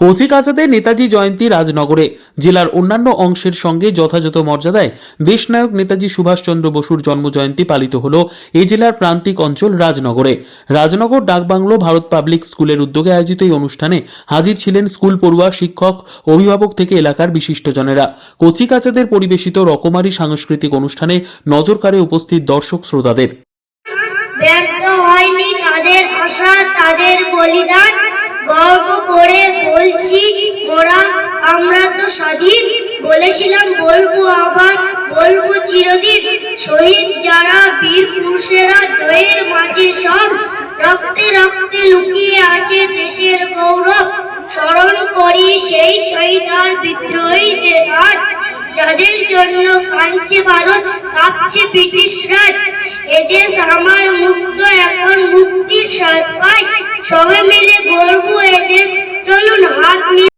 কচিকাচাতে নেতাজি জয়ন্তী রাজনগরে। জেলার অন্যান্য অংশের সঙ্গে যথাযথ মর্যাদায় দেশনায়ক নেতাজি সুভাষচন্দ্র বসুর জন্মজয়ন্তী পালিত হল এই জেলার প্রান্তিক অঞ্চল রাজনগরে। রাজনগর ডাকবাংলো ভারত পাবলিক স্কুলের উদ্যোগে আয়োজিত এই অনুষ্ঠানে হাজির ছিলেন স্কুল পড়ুয়া, শিক্ষক, অভিভাবক থেকে এলাকার বিশিষ্টজনেরা। কচিকাচাদের পরিবেশিত রকমারি সাংস্কৃতিক অনুষ্ঠানে নজর কাড়ে উপস্থিত দর্শক শ্রোতাদের। ব্যর্থ হয়নি তাদের আশা, তাদের বলিদান। বলছি মোরা আমরা তো স্বাধীন। বলেছিলাম, বলব আবার, বলব চিরদিন। শহীদ যারা, বীর পুরুষেরা, জয়ের মাঝে সব। রক্তে রক্তে লুকিয়ে আছে দেশের গৌরব। স্মরণ করি সেই শহীদ আর বিদ্রোহীদের আজ যাদের জন্য কাঁদছে ভারত, কাঁপছে ব্রিটিশ রাজ। এদেশ আমার মুক্ত, এখন মুক্তির স্বাদ পাই। সবে মিলে গর্ব এদেশ চলুন হাত মিলিয়ে